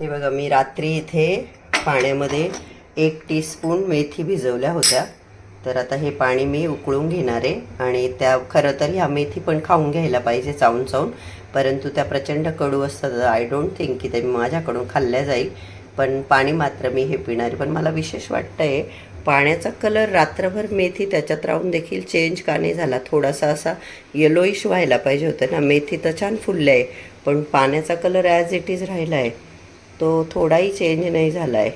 हे बघा मी रात्री इथे पाण्यामध्ये एक टीस्पून मेथी भिजवल्या होत्या. तर आता हे पाणी मी उकळून घेणार आहे आणि त्या खरं तर ह्या मेथी पण खाऊन घ्यायला पाहिजे चावून चावून. परंतु त्या प्रचंड कडू असतात आय डोंट थिंक की ते माझ्याकडून खाल्ल्या जाईल. पण पाणी मात्र मी हे पिणार आहे. पण मला विशेष वाटतं आहे पाण्याचा कलर रात्रभर मेथी त्याच्यात राहून देखील चेंज का नाही झाला? थोडासा असा येलोईश व्हायला पाहिजे होतं ना? मेथी तर छान फुललं आहे पण पाण्याचा कलर ॲज इट इज राहिला आहे तो थोडाही चेंज नाही झाला आहे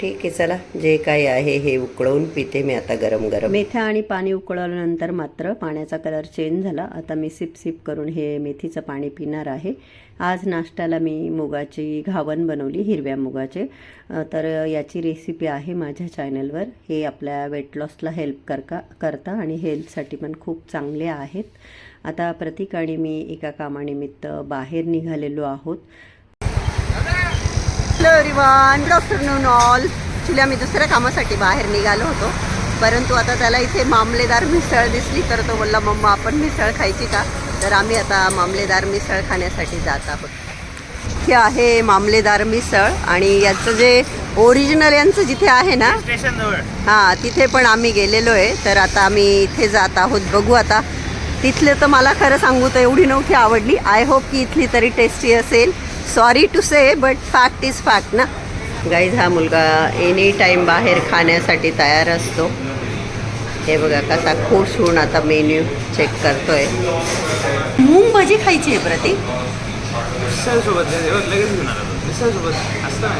ठीक आहे चला जे काही आहे हे उकळवून पिते मी आता गरम गरम मेथ्या आणि पाणी उकळवल्यानंतर मात्र पाण्याचा कलर चेंज झाला. आता मी सिप सिप करून हे मेथीचं पाणी पिणार आहे. आज नाश्त्याला मी मुगाची घावन बनवली हिरव्या मुगाचे. तर याची रेसिपी आहे माझ्या चॅनलवर हे आपल्या वेट लॉसला हेल्प करका करता आणि हेल्थसाठी पण खूप चांगले आहेत. आता प्रतीक आणि मी एका कामानिमित्त बाहेर निघालेलो आहोत. Hello everyone good afternoon all actually आम्ही दुसऱ्या कामासाठी बाहेर निघालो होतो. परंतु आता त्याला इथे मामलेदार मिसळ दिसली तर तो बोलला मम्मा आपण मिसळ खायची का? तर आम्ही आता मामलेदार मिसळ खाण्यासाठी जात आहोत. हे आहे मामलेदार मिसळ आणि याचं जे ओरिजिनल यांचं जिथे आहे ना हां तिथे पण आम्ही गेलेलो आहे. तर आता आम्ही इथे जात आहोत. बघू आता. तिथले तर मला खरं सांगू तर एवढी नव्हती आवडली. आय होप की इथली तरी टेस्टी असेल. Sorry to say but fact is fact ना गाईज हा मुलगा एनी टाईम बाहेर खाण्यासाठी तयार असतो. हे बघा कसा खुश होऊन आता मेन्यू चेक करतोय. मूग भजी खायची आहे प्रतीक ना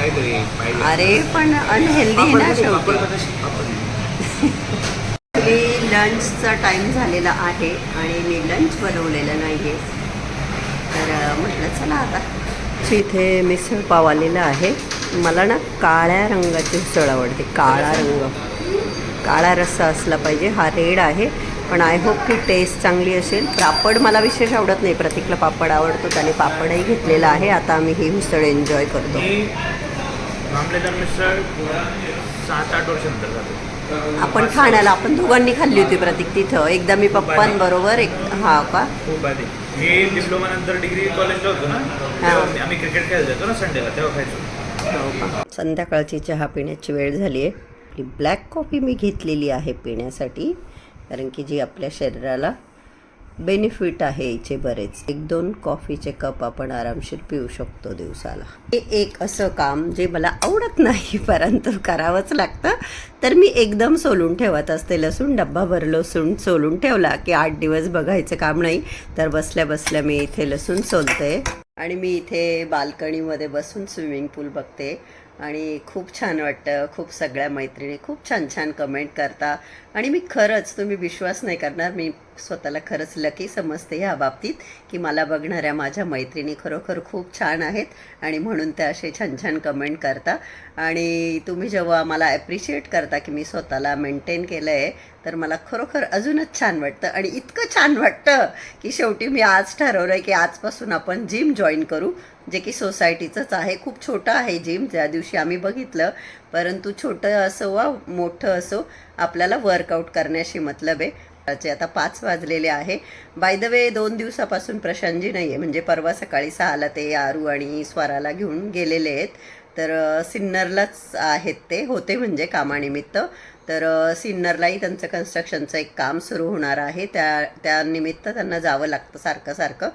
अरे पण अनहेल्दी ना पापड- शेवटी? लंचचा टाईम झालेला आहे आणि मी लंच बनवलेलं नाही आहे तर म्हटलं चला आता. इथे मिसळ पाव आलेला आहे. मला ना काळ्या रंगाची मिसळ आवडते काळा रंग. काळा रस्सा असला पाहिजे हा रेड आहे. पण आय होप की टेस्ट चांगली असेल. पापड मला विशेष आवडत नाही. प्रतीकला पापड आवडतो त्याने पापडही घेतलेला आहे. आता आम्ही ही मिसळ एन्जॉय करतो. मी मामलेदार मिसळ सात आठ वर्षानंतर जातो आपण ठाण्याला आपण दोघांनी खाल्ली होती प्रतीक तिथं. एकदा मी पप्पांबरोबर एक हा का? मी डिप्लोमा नंतर डिग्री कॉलेजला होतो ना तेव्हा आम्ही क्रिकेट खेळायला जातो ना संडेला तेव्हा खायचो. संध्याकाळची चहा पिण्याची वेळ झाली आहे. आपली ब्लॅक कॉफी मी घेतलेली आहे पिण्यासाठी कारण की जी आपल्या शरीराला बेनिफिट आहे याचे बरेच. एक दोन कॉफीचे कप आपण आरामशीर पिऊ शकतो दिवसाला. हे एक असं काम जे मला आवडत नाही परंतु करावंच लागतं. तर मी एकदम सोलून ठेवत असते. लसूण डब्बाभर लसूण सोलून ठेवला की आठ दिवस बघायचं काम नाही. तर बसल्या बसल्या मी इथे लसूण सोलते. आणि मी इथे बाल्कनीमध्ये बसून स्विमिंग पूल बघते. आणि खूप छान वाटतं खूप सगळ्या मैत्रिणी खूप छान छान कमेंट करता. आणि मी खरंच तुम्ही विश्वास नाही करणार मी स्वतःला खरंच लकी समजते ह्या बाबतीत की मला बघणाऱ्या माझ्या मैत्रिणी खरोखर खूप छान आहेत आणि म्हणून त्या असे छान छान कमेंट करता. आणि तुम्ही जेव्हा मला ॲप्रिशिएट करता की मी स्वतःला मेंटेन केलं आहे तर मला खरोखर अजूनच छान वाटतं. आणि इतकं छान वाटतं की शेवटी मी आज ठरवलं आहे की आजपासून आपण जिम जॉईन करू. जे की सोसायटीचंच आहे. खूप छोटं आहे जिम. ज्या दिवशी आम्ही बघितलं परंतु छोटं असो वा मोठं असो आपल्याला वर्कआउट करण्याशी मतलब आहे. आता पाच वाजलेले आहे. बाय द वे दोन दिवसापासून प्रशांतजी नाही आहे म्हणजे परवा सकाळी सहाला ते आरू आणि स्वराला घेऊन गेलेले आहेत. तर सिन्नरलाच आहेत ते. होते म्हणजे कामानिमित्त. तर सिन्नरलाही त्यांचं कन्स्ट्रक्शनचं एक काम सुरू होणार आहे. त्या त्यानिमित्त त्यांना जावं लागतं सारखं सारखं.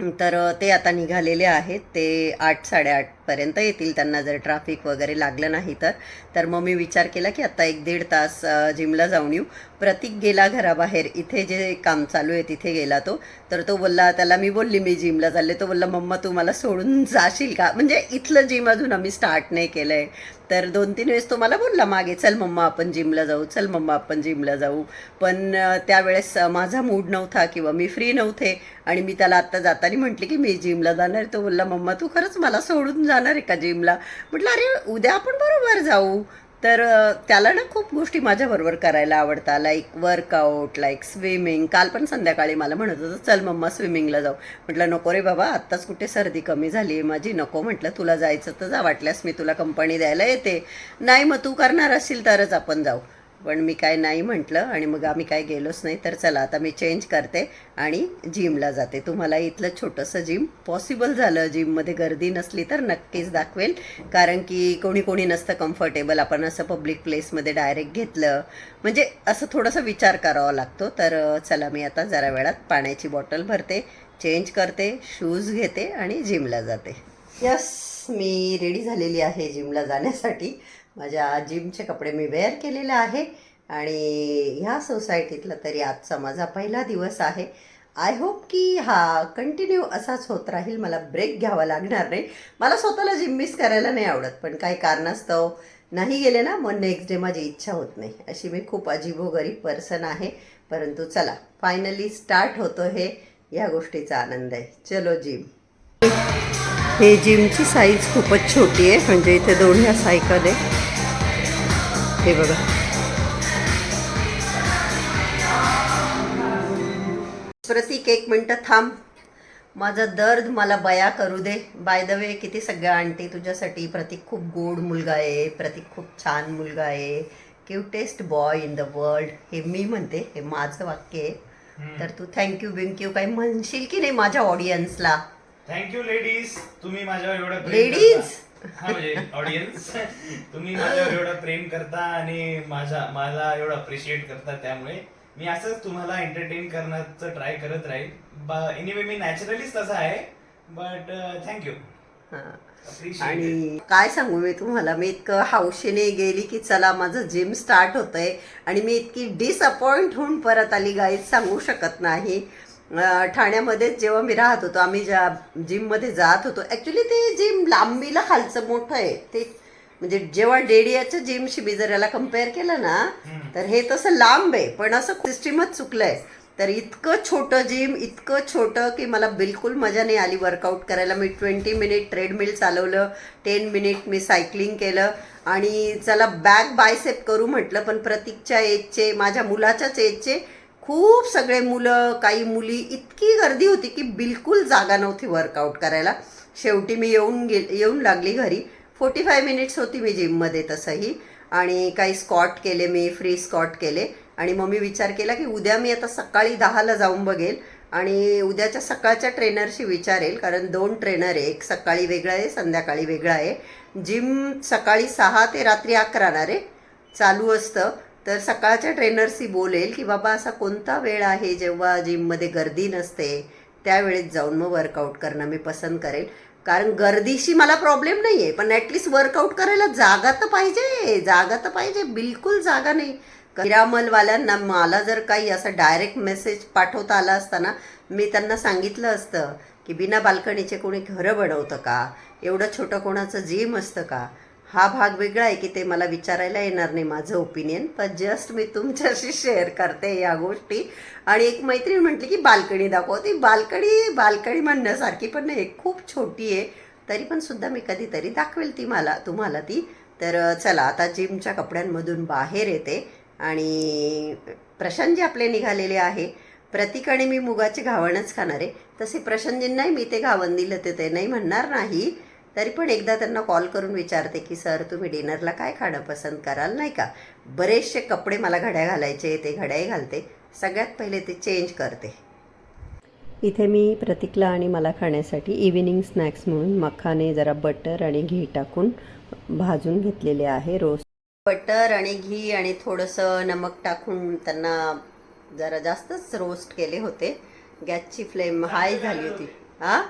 तर ते आता निघालेले आहेत. ते आठ साडेआठ सातपर्यंत येतील त्यांना जर ट्रॅफिक वगैरे लागलं नाही तर. तर मग मी विचार केला की आत्ता एक दीड तास जिमला जाऊन येऊ. प्रतीक गेला घराबाहेर. इथे जे काम चालू आहे तिथे गेला तो. तर तो बोलला त्याला मी बोलली मी जिमला चालले. तो बोलला मम्मा तू मला सोडून जाशील का? म्हणजे इथलं जिम अजून आम्ही स्टार्ट नाही केलं आहे तर दोन तीन वेळेस तो मला बोलला मागे चल मम्मा आपण जिमला जाऊ. चल मम्मा आपण जिमला जाऊ. पण त्यावेळेस माझा मूड नव्हता किंवा मी फ्री नव्हते. आणि मी त्याला आत्ता जाताना म्हटले की मी जिमला जाणार. तो बोलला मम्मा तू खरंच मला सोडून जा जाणार आहे का जिमला म्हटलं अरे उद्या आपण बरोबर जाऊ. तर त्याला ना खूप गोष्टी माझ्याबरोबर करायला आवडतात लाईक वर्कआउट लाईक स्विमिंग काल पण संध्याकाळी मला म्हणत होतं चल मम्मा स्विमिंगला जाऊ. म्हटलं नको रे बाबा आत्ताच कुठे सर्दी कमी झाली आहे माझी. नको म्हटलं तुला जायचं तर जा. वाटल्यास मी तुला कंपनी द्यायला येते. नाही मग तू करणार असशील तरच आपण जाऊ. पण मी काय नाही म्हटलं आणि मग आम्ही काय गेलोच नाही. तर चला आता मी चेंज करते आणि जिमला जाते. तुम्हाला इथलं छोटंसं जिम पॉसिबल झालं. जिममध्ये गर्दी नसली तर नक्कीच दाखवेल. कारण की कोणी कोणी नसतं कम्फर्टेबल आपण असं पब्लिक प्लेसमध्ये डायरेक्ट घेतलं. म्हणजे असं थोडंसं विचार करावा लागतो. तर चला मी आता जरा वेळात पाण्याची बॉटल भरते चेंज करते शूज घेते आणि जिमला जाते. यस मी रेडी झालेली आहे जिमला जाण्यासाठी. माझ्या जिमचे कपडे मी वेअर केलेले आहे आणि ह्या सोसायटीतला तरी आजचा माझा पहिला दिवस आहे. आय होप की हा कंटिन्यू असाच होत राहील. मला ब्रेक घ्यावा लागणार नाही. मला स्वतःला जिम मिस करायला नाही आवडत पण काही कारणास्तव नाही गेले ना मग नेक्स्ट डे माझी इच्छा होत नाही. अशी मी खूप अजीबोगरीब पर्सन आहे. परंतु चला फायनली स्टार्ट होतो हे या गोष्टीचा आनंद आहे. चलो जिम हे जिमची साईज खूपच छोटी आहे. म्हणजे इथे दोन्ही सायकल आहे. हे बघा. प्रतीक एक मिनटं थांब. माझं दर्द मला बया करू दे. बाय द वे किती सगळ्या आणते तुझ्यासाठी प्रतीक खूप गोड मुलगा आहे प्रतीक खूप छान मुलगा आहे. Cutest boy in the world हे मी म्हणते हे माझं वाक्य आहे. तर तू थँक्यू बिंक्यू काही म्हणशील की नाही माझ्या ऑडियन्सला थँक्यू लेडीज तुम्ही Ladies? करता. हा म्हणजे ऑडियन्स तुम्ही माझ्यावर एवढं प्रेम करता आणि माझा मला एवढं अप्रिशिएट करता त्यामुळे मी असंच तुम्हाला एंटरटेन करण्याचं ट्राय करत राहील. एनिवे मी नॅचरलीच तसा आहे बट थँक्यू अप्रिशिएट आणि काय सांगू मी तुम्हाला मी इतकं हौशीने गेली की चला माझं जिम स्टार्ट होतंय आणि मी इतकी डिसअपॉइंट होऊन परत आली गाईच सांगू शकत नाही. ठाण्यामध्येच जेव्हा मी राहत होतो आम्ही ज्या जिममध्ये जात होतो ॲक्च्युली ते जिम लांबीला खालचं मोठं आहे. ते म्हणजे जेव्हा डेडियाच्या जिमशी मी जर याला कंपेअर केलं ना तर हे तसं लांब आहे पण असं सिस्टीमच चुकलंय. तर इतकं छोटं जिम इतकं छोटं की मला बिलकुल मजा नाही आली वर्कआउट करायला. मी ट्वेंटी मिनिट ट्रेडमिल चालवलं टेन मिनिट मी सायकलिंग केलं आणि चला बॅक बायसेप करू म्हटलं पण प्रतीकच्या एजचे माझ्या मुलाच्याच एजचे खूप सगळे मुलं काही मुली इतकी गर्दी होती की बिलकुल जागा नव्हती वर्कआउट करायला. शेवटी मी येऊन गे येऊन लागली घरी. फोर्टी फाय मिनिट्स होती मी जिममध्ये तसंही. आणि काही स्कॉट केले मी फ्री स्कॉट केले. आणि मग मी विचार केला की उद्या मी आता सकाळी दहाला जाऊन बघेल आणि उद्याच्या सकाळच्या ट्रेनरशी विचारेल कारण दोन ट्रेनर आहे. एक सकाळी वेगळा आहे संध्याकाळी वेगळा आहे. जिम सकाळी सहा ते रात्री अकरा ना रे. चालू असतं. तर सकाळच्या ट्रेनरशी बोलेल की बाबा असा कोणता वेळ आहे जेव्हा जिममध्ये गर्दी नसते त्यावेळेत जाऊन मग वर्कआउट करणं मी पसंत करेल. कारण गर्दीशी मला प्रॉब्लेम नाही आहे पण ॲटलिस्ट वर्कआउट करायला जागा तर पाहिजे जागा तर पाहिजे बिलकुल जागा नाही. किरामलवाल्यांना मला जर काही असं डायरेक्ट मेसेज पाठवता आला असताना मी त्यांना सांगितलं असतं की बिना बाल्कनीचे कोणी घरं बनवतं का? एवढं छोटं कोणाचं जिम असतं का? हा भाग वेगळा आहे की ते मला विचारायला येणार नाही माझं ओपिनियन पण जस्ट मी तुमच्याशी शेअर करते या गोष्टी. आणि एक मैत्रीण म्हटली की बाल्कनी दाखव. ती बाल्कनी बाल्कनी म्हणण्यासारखी पण नाही खूप छोटी आहे. तरी पण सुद्धा मी कधीतरी दाखवेल ती मला तुम्हाला ती. तर चला आता जिमच्या कपड्यांमधून बाहेर येते. आणि प्रशांतजी आपले निघालेले आहे. प्रतिकाने मी मुगाचे घावणच खाणार आहे. तसे प्रशांतजींनाही मी ते घावण दिलं ते ते नाही म्हणणार नाही. तरी पण एकदा त्यांना कॉल करून विचारते की सर तुम्ही डिनरला काय खाणं पसंत कराल नाही का? बरेचसे कपडे मला घड्या घालायचे ते घड्याही घालते. सगळ्यात पहिले ते चेंज करते. इथे मी प्रतीकला आणि मला खाण्यासाठी इव्हिनिंग स्नॅक्स म्हणून मखाने जरा बटर आणि घी टाकून भाजून घेतलेले आहे. रोस्ट बटर आणि घी आणि थोडंसं नमक टाकून त्यांना जरा जास्तच रोस्ट केले होते. गॅसची फ्लेम हाय झाली होती. हा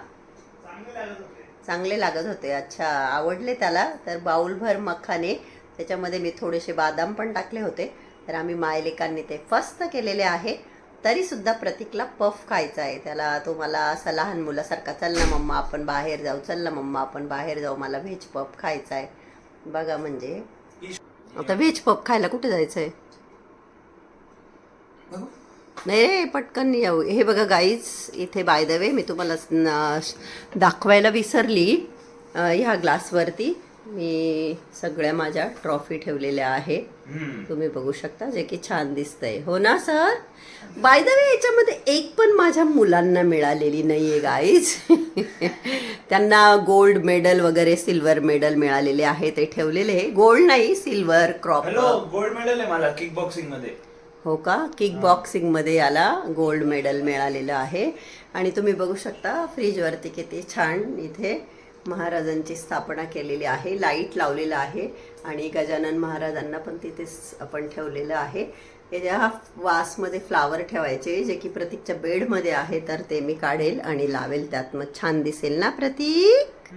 चांगले लागत होते. अच्छा आवडले त्याला. तर बाऊलभर मखाने त्याच्यामध्ये मी थोडेसे बादाम पण टाकले होते. तर आम्ही मायलेकांनी ते फस्त केलेले आहे. तरीसुद्धा प्रतीकला पफ खायचा आहे. त्याला तो मला असा लहान मुलासारखा चल ना मम्मा आपण बाहेर जाऊ. चल ना मम्मा आपण बाहेर जाऊ. मला व्हेज पफ खायचा आहे. बघा म्हणजे. आता व्हेज पफ खायला कुठे जायचं आहे नाही रे पटकन येऊ. हे बघा गाईज इथे बाय द वे मी तुम्हाला दाखवायला विसरली. ह्या ग्लासवरती मी सगळ्या माझ्या ट्रॉफी ठेवलेल्या आहे. तुम्ही बघू शकता जे की छान दिसतंय. हो ना सर बाय द वे याच्यामध्ये एक पण माझ्या मुलांना मिळालेली नाहीये गाईज त्यांना गोल्ड मेडल वगैरे सिल्वर मेडल मिळालेले आहे ते ठेवलेले. गोल्ड नाही सिल्वर क्रॉप गोल्ड मेडल आहे मला किक बॉक्सिंगमध्ये. हो का? किक बॉक्सिंगमध्ये याला गोल्ड मेडल मिळालेलं आहे. आणि तुम्ही बघू शकता फ्रीजवरती किती छान इथे महाराजांची स्थापना केलेली आहे. लाइट लावलेलं आहे. आणि गजानन महाराजांना पण तिथेच आपण ठेवलेलं आहे. याच्या वासमध्ये फ्लावर ठेवायचे जे की प्रतीकच्या बेडमध्ये आहे तर ते मी काढेल आणि लावेल. त्यात मग छान दिसेल ना प्रतीक?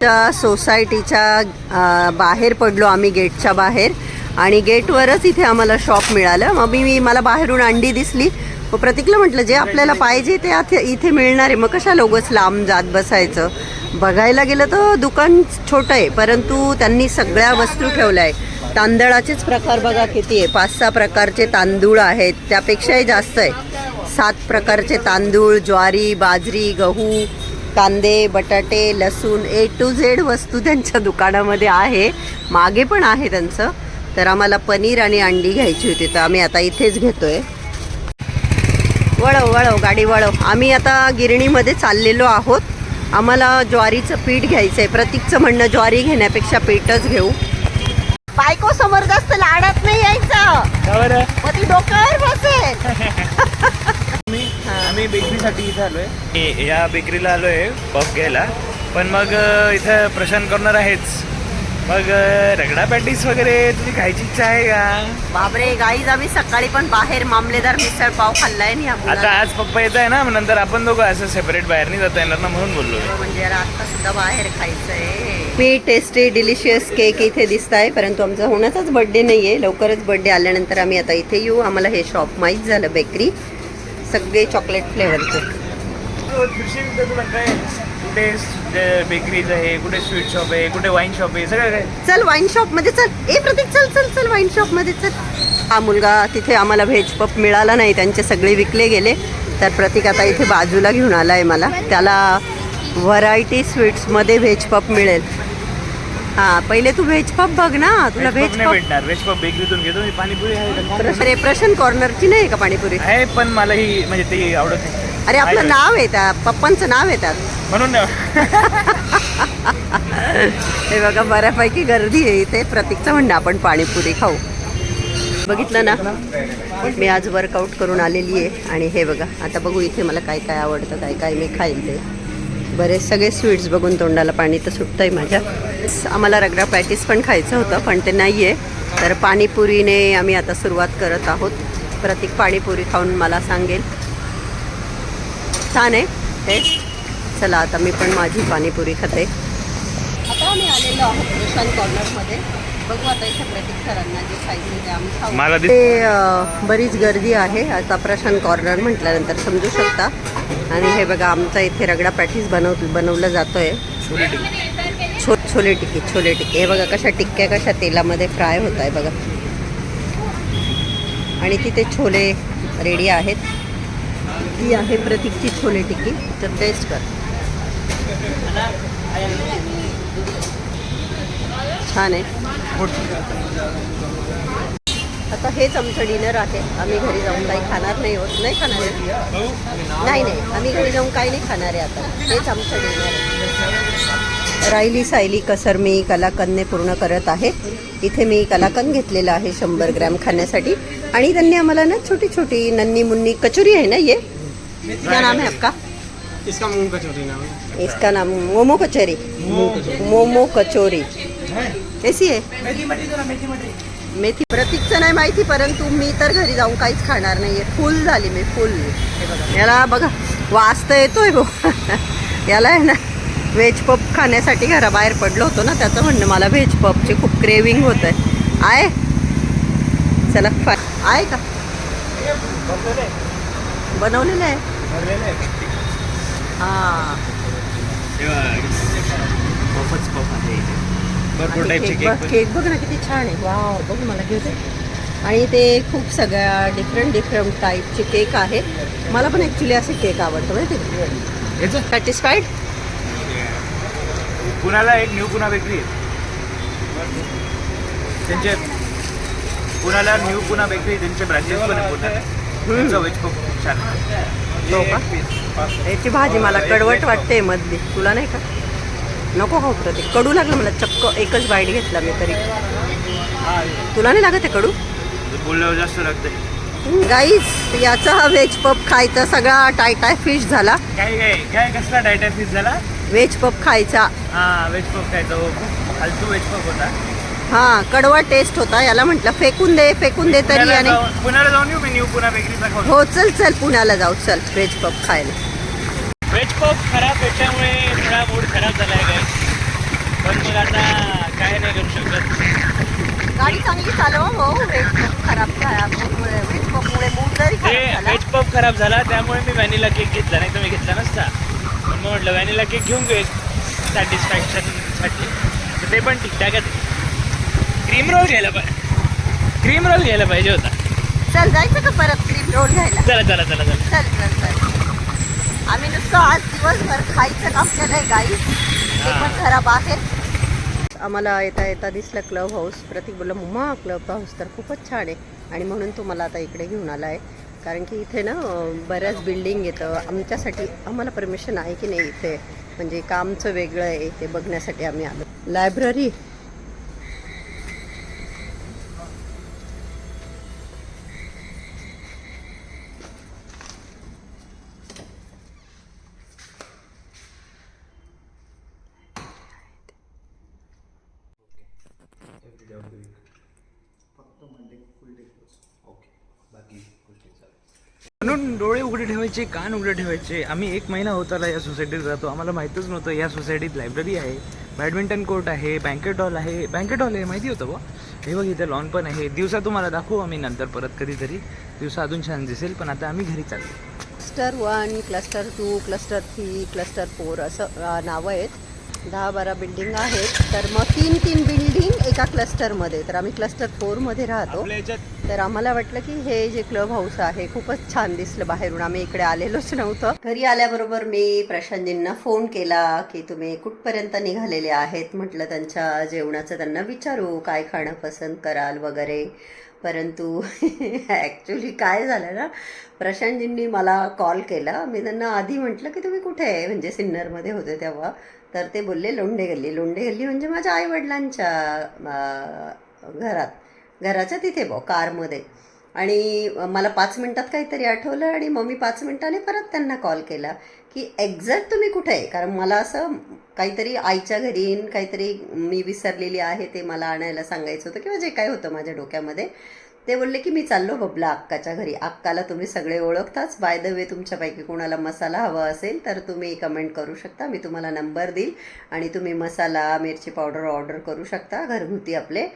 त्या सोसायटीच्या बाहेर पडलो आम्ही गेटच्या बाहेर. आणि गेटवरच इथे आम्हाला शॉप मिळालं. मग मी मी- मला बाहेरून अंडी दिसली. मग प्रतिकला म्हटलं जे आपल्याला पाहिजे ते आथे इथे मिळणार. आहे मग कशा लोगच लांब जात बसायचं? बघायला गेलं तर दुकान छोटं आहे परंतु त्यांनी सगळ्या वस्तू ठेवल्या आहे तांदळाचेच प्रकार बघा किती आहे. पाच सहा प्रकारचे तांदूळ आहेत. त्यापेक्षाही जास्त आहे. सात प्रकारचे तांदूळ ज्वारी बाजरी गहू कांदे बटाटे लसूण ए टू झेड वस्तू त्यांच्या दुकानामध्ये आहे. मागे पण आहे त्यांचं. तर आम्हाला पनीर आणि अंडी घ्यायची होती तर आम्ही आता इथेच घेतोय. वळव वळव गाडी वळव. आम्ही आता गिरणीमध्ये चाललेलो आहोत. आम्हाला ज्वारीचं पीठ घ्यायचं आहे प्रतीकचं म्हणणं ज्वारी घेण्यापेक्षा पीठच घेऊ. बायको समोर जास्त लाडत नाही यायचं. ती डोक्यावर बसेल. आम्ही बेकरीसाठी इथे आलोय. या बेकरीला आलोय पफ घ्यायला. पण मग इथं प्रशांत कॉर्नर आहेच. मग रगडा पॅटीस वगैरे तुझी खायची इच्छा आहे का? बापरे गाईज आम्ही सकाळी पण बाहेर मामलेदार मिसळ पाव खाल्लाय ना आता. आज पप्पा येत आहे ना मग नंतर आपण दोघं असं सेपरेट बाहेर नाही जाता येणार ना म्हणून बोललो म्हणजे याला आता सुद्धा बाहेर खायचंय. मी टेस्टी डिलिशियस केक इथे दिसत आहे परंतु आमचा होण्याचाच बर्थडे नाहीये. लवकरच बर्थडे आल्यानंतर आम्ही आता इथे येऊ. आम्हाला हे शॉप माहीत झालं बेकरी सगळे चॉकलेट फ्लेवरचे तुला काय? कुठे बेकरीज आहे कुठे स्वीट शॉप आहे कुठे वाईन शॉप आहे सगळं काय? चल वाईन शॉपमध्ये चल. ए प्रतीक चल चल चल वाईन शॉपमध्ये चल. हा मुलगा तिथे आम्हाला व्हेज पप मिळाला नाही. त्यांचे सगळे विकले गेले. तर प्रतीक आता इथे बाजूला घेऊन आला आहे मला. त्याला व्हरायटी स्वीट्समध्ये व्हेज पप मिळेल. हा पहिले तू व्हेज पप बघ ना तुला व्हेज नाही पप भेटणार. व्हेज पप बेकरीतून घेतो मी पाणीपुरी आहे का? प्रश- रे प्रशन कॉर्नरची नाही का पाणीपुरी? आहे पण मला ही म्हणजे ते आवडत नाही. अरे आपलं. नाव आहे त्या पप्पांचं नाव आहे त्यात. म्हणून नाही. हे बघा बऱ्यापैकी गर्दी आहे इथे. प्रतीकचं म्हणणं आपण पाणीपुरी खाऊ. बघितलं ना? मी आज वर्कआउट करून आलेली आहे. आणि हे बघा आता बघू इथे मला काय काय आवडतं काय काय मी खाईल ते. बरेच सगळे स्वीट्स बघून तोंडाला पाणी तर सुटतं आहे माझ्या. आम्हाला रगडा पॅटीस पण खायचं होतं पण ते नाही आहे तर पाणीपुरीने आम्ही आता सुरुवात करत आहोत. प्रतीक पाणीपुरी खाऊन मला सांगेल. छान आहे टेस्ट चला आता मी पण माझी पाणीपुरी खाते. आता आम्ही आलेलो आहोत कॉर्नरमध्ये. बघू आता इथे प्रतीक सरांना जे खायचं ते आम्ही खाऊ. मला दिस- ते अं, बरीच गर्दी आहे. आता प्रशांत कॉर्नर म्हटल्यानंतर समजू शकता. आणि हे बघा आमचा इथे रगडा पॅटीस बनव बनवलं जातोय. छो छोले टिक्की छोले टिक्की. हे बघा कशा टिक्क्या कशा तेलामध्ये फ्राय होत आहे बघा. आणि तिथे छोले रेडी आहेत. ती आहे प्रतीकची छोले टिक्की. तर टेस्ट कर. छान आहे. आता हेच आमचं डिनर आहे. आम्ही घरी जाऊन काही खाणार नाही होत. नाही खाणार आहे. नाही नाही. आम्ही घरी जाऊन काही नाही खाणार आहे आता. हेच आमचं डिनर आहे. राहिली सायली कसर मी कलाकंदने पूर्ण करत आहे. इथे मी कलाकंद घेतलेलं आहे शंभर ग्रॅम खाण्यासाठी. आणि त्यांनी आम्हाला ना छोटी छोटी नन्नी मुन्नी कचोरी है ना ये? क्या नाम है आपका? इसका मूंग कचौरी नाम है? इसका नाम मोमो कचोरी। मोमो कचोरी। कैसी आहे मेथी प्रतीकचं नाही माहिती परंतु मी तर घरी जाऊन काहीच खाणार नाहीये. फुल झाली मी फुल. याला बघा वास तर येतोय बो याला आहे ना व्हेज पप खाण्यासाठी घराबाहेर पडलो होतो ना त्याचं म्हणणं मला व्हेज पपची खूप क्रेविंग होत आहे? आहे चला फाय आहे का? बनवलेलं आहे. हां. पफच पफ आहे इथे. भरपूर टाईपचे केक केक बघ केक बघ ना किती छान आहे. वाव बघ मला घेऊ दे आणि ते खूप सगळ्या डिफरंट डिफरंट टाईपचे केक आहेत. मला पण ॲक्च्युली असे केक आवडतं माहिती सॅटिस्फाईड पुण्याला एक न्यू पुणा बेकरी आहे? त्यांचे पुण्याला न्यू पुणा बेकरी त्यांचे ब्रँचेस पण आहे. पुण्यात त्यांचं वेज खूप छान आहे. याची भाजी मला कडवट वाटते मधली. तुला नाही का? नको खाऊ प्रतीक कडू लागलं मला चक्क एकच बाईट घेतला मी तरी. तुला नाही लागत आहे कडू? बोलल्यावर जास्त लागते. गाईज याचा हा व्हेज पप खायचा सगळा टाय टाय फिश झाला. काय काय काय कसला डायटा फिस झाला? व्हेज पप खायचा. हा वेज पफ खायचा हो फालतू वेज पफ होता. हा कडवा टेस्ट होता याला म्हटलं फेकून दे फेकून दे तरी आणि पुण्याला जाऊन येऊ मी न्यू पुणा बेकरीचा हो चल चल पुण्याला जाऊ चल व्हेज पप खायला. वेज पफ खराब त्याच्यामुळे थोडा मूड खराब झाला आहे पण मग आता काय नाही करू शकत. गाडी चांगली चालवा हो व्हेज पप खराब व्हेज पपमुळे मूड जरी वेज पफ खराब झाला त्यामुळे मी व्हॅनिला केक घेतला नाही मी घेतला नसता. पण मग म्हटलं व्हॅनिला केक घेऊन घेऊ सॅटिस्फॅक्शनसाठी ते पण ठीकठाकच क्रीम रोल घ्यायला पाहिजे. क्रीम रोल घ्यायला पाहिजे होता. चल जायचं का परत क्रीम रोल घ्यायला? चला चला चला चला. चल चल चल. आम्ही नुसतं आज दिवसभर खायचं काम केलंय गाई ते पण खराब आहे. आम्हाला येता येता दिसलं क्लब हाऊस प्रतीक बोलला मम्मा क्लब हाऊस तर खूपच छान आहे. आणि म्हणून तुम्हाला आता इकडे घेऊन आला आहे कारण की इथे ना बऱ्याच बिल्डिंग येतं. आमच्यासाठी आम्हाला परमिशन आहे की नाही इथे? म्हणजे कामचं वेगळं आहे ते बघण्यासाठी आम्ही आलो. लायब्ररी म्हणून डोळे उघडे ठेवायचे कान उघडे ठेवायचे. आम्ही एक महिना होताला या सोसायटीत राहतो आम्हाला माहीतच नव्हतं या सोसायटीत लायब्ररी आहे बॅडमिंटन कोर्ट आहे बँकेट हॉल आहे. बँकेट हॉल आहे माहिती होतं बा? हे बघ इथे लॉन पण आहे. दिवसा तुम्हाला दाखवू आम्ही नंतर परत कधीतरी. दिवसा अजून छान दिसेल पण आता आम्ही घरी चाललो cluster one cluster two cluster three cluster four असं नावं आहेत. दहा बारा बिल्डिंग आहेत. तर मग तीन तीन बिल्डिंग एका क्लस्टरमध्ये तर आम्ही क्लस्टर फोरमध्ये राहतो. तर आम्हाला वाटलं की हे जे क्लब हाऊस आहे खूपच छान दिसलं बाहेरून. आम्ही इकडे आलेलोच नव्हतं. घरी आल्याबरोबर मी प्रशांतजींना फोन केला की तुम्ही कुठपर्यंत निघालेले आहेत? म्हटलं त्यांच्या जेवणाचं त्यांना विचारू. काय खाणं पसंत कराल वगैरे. परंतु ॲक्च्युली काय झालं ना प्रशांतजींनी मला कॉल केला. मी त्यांना आधी म्हटलं की तुम्ही कुठे? आहे म्हणजे सिन्नरमध्ये होते तेव्हा. तर ते बोलले लोंढे गल्ली लोंढे गल्ली म्हणजे माझ्या आईवडिलांच्या घरात घराच्या तिथे बो कारमध्ये. आणि मला पाच मिनटात काहीतरी आठवलं आणि मग मी पाच मिनटाने परत त्यांना कॉल केला की एक्झॅक्ट तुम्ही कुठे आहे? कारण मला असं काहीतरी आईच्या घरी येईन काहीतरी मी विसरलेली आहे ते मला आणायला सांगायचं होतं किंवा जे काय होतं माझ्या डोक्यामध्ये. ते बोलले की मी चाललो बबला अक्काच्या घरी. अक्काला तुम्ही सगळे ओळखताच. बाय द वे तुमच्यापैकी कोणाला मसाला हवा असेल तर तुम्ही कमेंट करू शकता. मी तुम्हाला नंबर देईल आणि तुम्ही मसाला मिरची पावडर ऑर्डर करू शकता घरगुती आपले.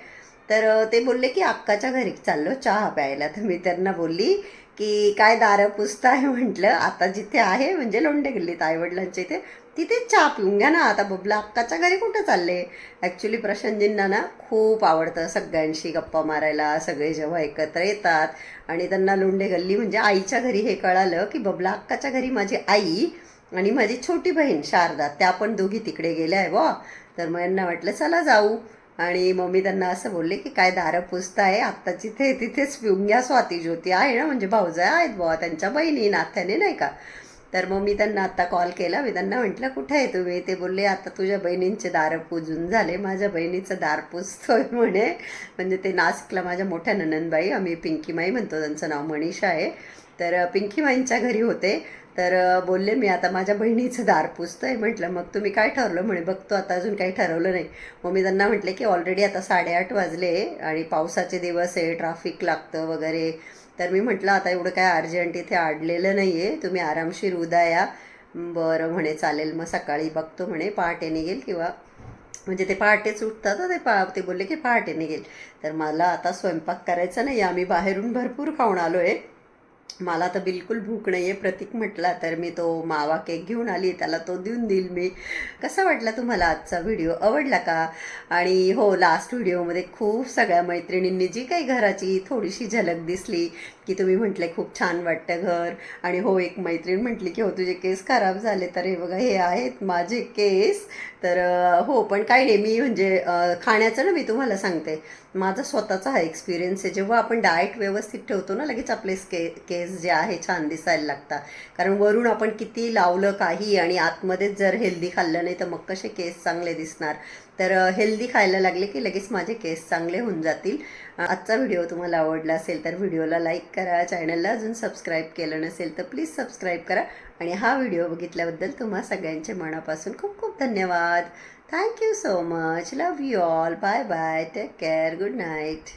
तर ते बोलले की अक्काच्या घरी चाललो चहा प्यायला. तर मी त्यांना बोलली की काय दारं पुसताय? म्हटलं. आता जिथे आहे म्हणजे लोंढे गल्लीत आईवडिलांच्या इथे. तिथेच चहा पिऊन घ्या ना. आता बबला अक्काच्या घरी कुठं चालले? ॲक्च्युली प्रशांतजींना ना खूप आवडतं सगळ्यांशी गप्पा मारायला. सगळे जेव्हा एकत्र येतात आणि त्यांना लोंढे गल्ली म्हणजे आईच्या घरी हे कळालं की बबला अक्काच्या घरी माझी आई आणि माझी छोटी बहीण शारदा त्या पण दोघी तिकडे गेल्या आहे वा तर मग यांना वाटलं चला जाऊ. आणि मम्मी त्यांना असं बोलले की काय दारं पुसताय आत्ता जिथे तिथेच पिऊन घ्या स्वाती ज्योती आहे ना म्हणजे भाऊजा आहेत बुवा त्यांच्या बहिणी नात्याने नाही का? तर मग मी त्यांना आत्ता कॉल केला. मी त्यांना म्हटलं कुठे आहे तुम्ही? ते बोलले आता तुझ्या बहिणींचे दारं पूजून झाले. माझ्या बहिणीचं दार पुजतोय म्हणे. म्हणजे ते नाशिकला माझ्या मोठ्या ननंदबाई आम्ही पिंकीमाई म्हणतो त्यांचं नाव मनीषा आहे. तर पिंकीमाईंच्या घरी होते. तर बोलले मी आता माझ्या बहिणीचं दार आहे म्हटलं मग तुम्ही काय ठरवलं? म्हणे बघतो आता अजून काही ठरवलं नाही. मग मी त्यांना म्हटले की ऑलरेडी आता साडेआठ वाजले आणि पावसाचे दिवस आहे ट्राफिक लागतं वगैरे. तर मी म्हटलं आता एवढं काय अर्जंट इथे अडलेलं नाही आहे तुम्ही आरामशीर उद्या या. बरं म्हणे चालेल मग सकाळी बघतो म्हणे पहाटे निघेल किंवा म्हणजे ते पहाटेच उठतात ना ते पा ते बोलले की पहाटे निघेल. तर मला आता स्वयंपाक करायचा नाही आम्ही बाहेरून भरपूर खाऊन आलो आहे मला तर बिलकुल भूक नाही आहे प्रतीक म्हटला तर मी तो मावा केक घेऊन आली. त्याला तो देऊन देईल मी. कसा वाटला तुम्हाला आजचा व्हिडिओ? आवडला का? आणि हो लास्ट व्हिडिओमध्ये खूप सगळ्या मैत्रिणींनी जी काही घराची थोडीशी झलक दिसली की तुम्ही म्हटले खूप छान वाटतं घर. आणि हो एक मैत्रीण म्हटली की हो तुझे केस खराब झाले. तर हे बघा हे आहेत माझे केस. तर हो पण काही नाही मी म्हणजे खाण्याचं ना मी तुम्हाला सांगते. माझा स्वतःचा हा एक्सपिरियन्स आहे. जेव्हा आपण डाएट व्यवस्थित ठेवतो ना लगेच आपले स्के केस जे आहे छान दिसायला लागतात. कारण वरून आपण किती लावलं काही आणि आतमध्येच जर हेल्दी खाल्लं नाही तर मग कसे केस चांगले दिसणार? तर हेल्दी खायला लागले की लगेच माझे केस चांगले होऊन जातील. आजचा व्हिडिओ तुम्हाला आवडला असेल तर व्हिडिओला लाईक करा चॅनलला अजून सबस्क्राईब केलं नसेल तर प्लीज सबस्क्राईब करा. आणि हा व्हिडिओ बघितल्याबद्दल तुम्हा सगळ्यांचे मनापासून खूप खूप धन्यवाद. Thank you so much love you all bye bye take care good night